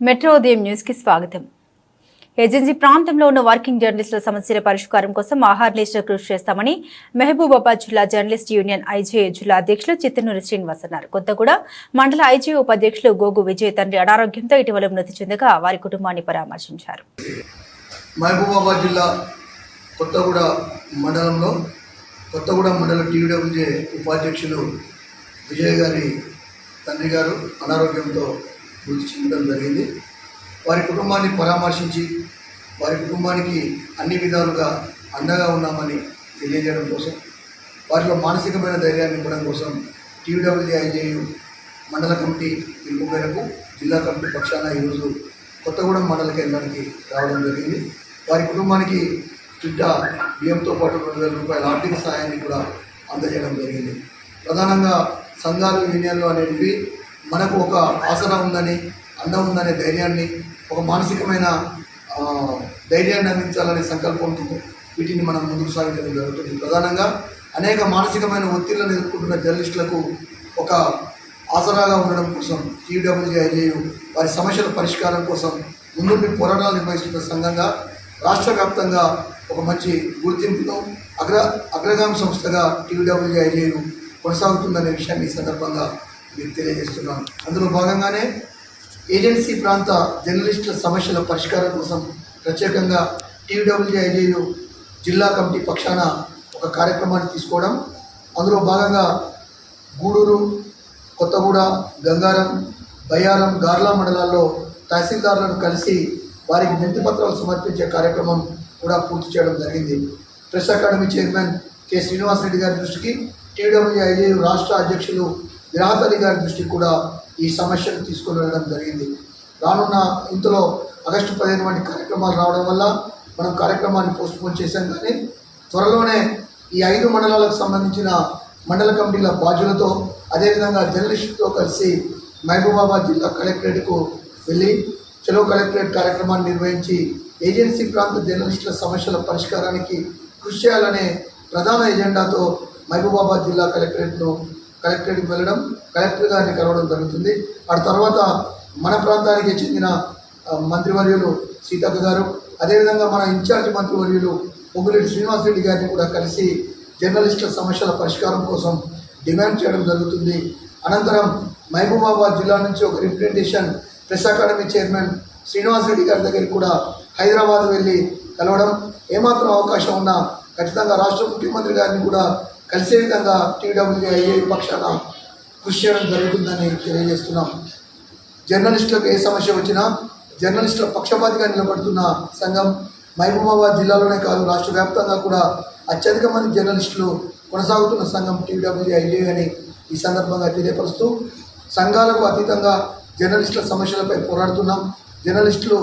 Metro ఉదయం న్యూస్కి స్వాగతం. ఏజెన్సీ ప్రాంతంలో ఉన్న వర్కింగ్ జర్నలిస్టుల సమస్యల పరిష్కారం కోసం ఆహార్నిస్టులు కృషి చేస్తామని మహబూబాబాద్ జిల్లా జర్నలిస్ట్ యూనియన్ ఐజే జిల్లా అధ్యక్షులు చిత్తనూరి శ్రీనివాస్ అన్నారు. కొత్తగూడ మండల ఐజే ఉపాధ్యక్షులు గోగు విజయ్ తండ్రి అనారోగ్యంతో ఇటీవల మృతి చెందగా వారి కుటుంబాన్ని పరామర్శించారు. మహబూబాబాద్ జిల్లా కొత్తగూడ మండలంలో కొత్తగూడ మండల టీడబ్ల్యూజే ఉపాధ్యక్షులు విజయ్ గారి తండ్రి గారు అనారోగ్యంతో మృతి జరిగింది. వారి కుటుంబాన్ని పరామర్శించి వారి కుటుంబానికి అన్ని విధాలుగా అండగా ఉన్నామని తెలియజేయడం కోసం వారిలో మానసికమైన ధైర్యాన్ని ఇవ్వడం కోసం టీడబ్ల్యూఐజేయు మండల కమిటీ పిలుపు మేరకు జిల్లా కమిటీ పక్షాన ఈరోజు కొత్తగూడెం మండల కేంద్రానికి రావడం జరిగింది. వారి కుటుంబానికి చుట్ట బియ్యంతో పాటు రెండు వేల రూపాయల ఆర్థిక సహాయాన్ని కూడా అందజేయడం జరిగింది. ప్రధానంగా సంఘాలు యూనియన్లు అనేటివి మనకు ఒక ఆసన ఉందని అందం ఉందనే ధైర్యాన్ని ఒక మానసికమైన ధైర్యాన్ని అందించాలనే సంకల్పంతో వీటిని మనం ముందుకు సాగించడం జరుగుతుంది. ప్రధానంగా అనేక మానసికమైన ఒత్తిళ్ళను ఎదుర్కొంటున్న జర్నలిస్టులకు ఒక ఆసరాగా ఉండడం కోసం టీడబ్ల్యూఐజేయు వారి సమస్యల పరిష్కారం కోసం ముందుండి పోరాటాలు నిర్వహిస్తున్న సంఘంగా రాష్ట్ర వ్యాప్తంగా ఒక మంచి గుర్తింపును అగ్ర అగ్రగామి సంస్థగా టీడబ్ల్యూఐజేయు కొనసాగుతుందనే విషయాన్ని ఈ సందర్భంగా మీకు తెలియజేస్తున్నాను అందులో భాగంగానే ఏజెన్సీ ప్రాంత జర్నలిస్టుల సమస్యల పరిష్కారం కోసం ప్రత్యేకంగా టీడబ్ల్యూజీ జిల్లా కమిటీ పక్షాన ఒక కార్యక్రమాన్ని తీసుకోవడం. అందులో భాగంగా గూడూరు కొత్తగూడ గంగారం బయ్యారం గార్లా మండలాల్లో తహసీల్దార్లను కలిసి వారికి వినతి పత్రాలు సమర్పించే కార్యక్రమం కూడా పూర్తి చేయడం జరిగింది. Press academy chairman K Srinivas Reddy గారి దృష్టికి టీడబ్ల్యూఐజే రాష్ట్ర అధ్యక్షులు విరాట్ గారి దృష్టికి కూడా ఈ సమస్యను తీసుకుని వెళ్ళడం జరిగింది. రానున్న ఇంతలో ఆగస్టు పదిహేను వంటి కార్యక్రమాలు రావడం వల్ల మనం కార్యక్రమాన్ని పోస్ట్పోన్ చేశాం కానీ త్వరలోనే ఈ ఐదు మండలాలకు సంబంధించిన మండల కమిటీల బాధ్యులతో అదేవిధంగా జర్నలిస్టులతో కలిసి మహబూబాబాద్ జిల్లా కలెక్టరేట్కు వెళ్ళి చెలో కలెక్టరేట్ కార్యక్రమాన్ని నిర్వహించి ఏజెన్సీ ప్రాంత జర్నలిస్టుల సమస్యల పరిష్కారానికి కృషి చేయాలనే ప్రధాన ఎజెండాతో మహబూబాబాద్ జిల్లా కలెక్టరేట్ను కలెక్టరేట్కి వెళ్ళడం కలెక్టర్ గారిని కలవడం జరుగుతుంది. ఆ తర్వాత మన ప్రాంతానికి చెందిన మంత్రివర్యులు సీతక్క గారు అదేవిధంగా మన ఇన్ఛార్జ్ మంత్రివర్యులు పొంగులేటి శ్రీనివాసరెడ్డి గారిని కూడా కలిసి జర్నలిస్టుల సమస్యల పరిష్కారం కోసం డిమాండ్ చేయడం జరుగుతుంది. అనంతరం మహబూబాబాద్ జిల్లా నుంచి ఒక representation press academy chairman Srinivas Reddy గారి దగ్గరికి కూడా హైదరాబాద్ వెళ్ళి కలవడం. ఏమాత్రం అవకాశం ఉన్నా ఖచ్చితంగా రాష్ట్ర ముఖ్యమంత్రి గారిని కూడా కలిసే విధంగా టీడబ్ల్యూఐఏ పక్షాన కృషి చేయడం జరుగుతుందని తెలియజేస్తున్నాం. జర్నలిస్టులకు ఏ సమస్య వచ్చినా జర్నలిస్టుల పక్షపాతిగా నిలబడుతున్న సంఘం మహబూబాబాద్ జిల్లాలోనే కాదు రాష్ట్ర వ్యాప్తంగా కూడా అత్యధిక మంది జర్నలిస్టులు కొనసాగుతున్న సంఘం టీడబ్ల్యూఐఏ అని ఈ సందర్భంగా తెలియపరుస్తూ సంఘాలకు అతీతంగా జర్నలిస్టుల సమస్యలపై పోరాడుతున్నాం. జర్నలిస్టులు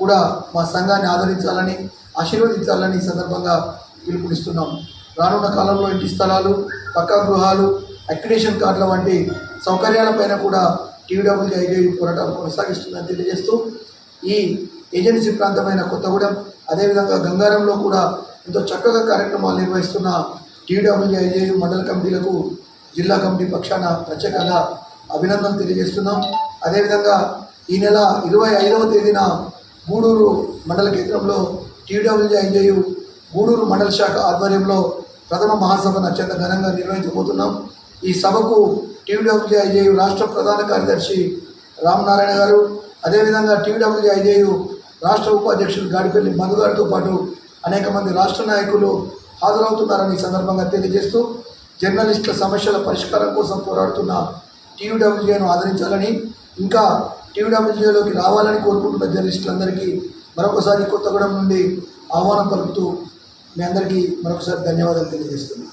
కూడా మా సంఘాన్ని ఆదరించాలని ఆశీర్వదించాలని ఈ సందర్భంగా పిలుపునిస్తున్నాం. రానున్న కాలంలో ఇంటి స్థలాలు పక్కా గృహాలు అక్రిడేషన్ కార్డుల వంటి సౌకర్యాలపైన కూడా టీడబ్ల్యూఐజే పోరాటాలు కొనసాగిస్తుందని తెలియజేస్తూ ఈ ఏజెన్సీ ప్రాంతమైన కొత్తగూడెం అదేవిధంగా గంగారంలో కూడా ఎంతో చక్కగా కార్యక్రమాలు నిర్వహిస్తున్న టీడబ్ల్యూఐజే మండల కమిటీలకు జిల్లా కమిటీ పక్షాన ప్రత్యేకంగా అభినందనలు తెలియజేస్తున్నాం. అదేవిధంగా ఈ నెల ఇరవై ఐదవ తేదీన గూడూరు మండల కేంద్రంలో టీడబ్ల్యూఐజేయు గూడూరు మండల శాఖ ఆధ్వర్యంలో ప్రథమ మహాసభను అత్యంత ఘనంగా నిర్వహించబోతున్నాం. ఈ సభకు టీడబ్ల్యూఐజేయు రాష్ట్ర ప్రధాన కార్యదర్శి రామనారాయణ గారు అదేవిధంగా టీడబ్ల్యూఐజేయు రాష్ట్ర ఉపాధ్యక్షులు గాడిపల్లి మధు గారితో పాటు అనేక మంది రాష్ట్ర నాయకులు హాజరవుతున్నారని ఈ సందర్భంగా తెలియజేస్తూ జర్నలిస్టుల సమస్యల పరిష్కారం కోసం పోరాడుతున్న టీయూడబ్ల్యూఏను ఆదరించాలని ఇంకా టీయూడబ్ల్యూఏలోకి రావాలని కోరుకుంటున్న జర్నలిస్టులందరికీ మరొకసారి కొత్తగూడెం నుండి ఆహ్వానం పలుకుతూ మీ అందరికీ మరొకసారి ధన్యవాదాలు తెలియజేస్తున్నాను.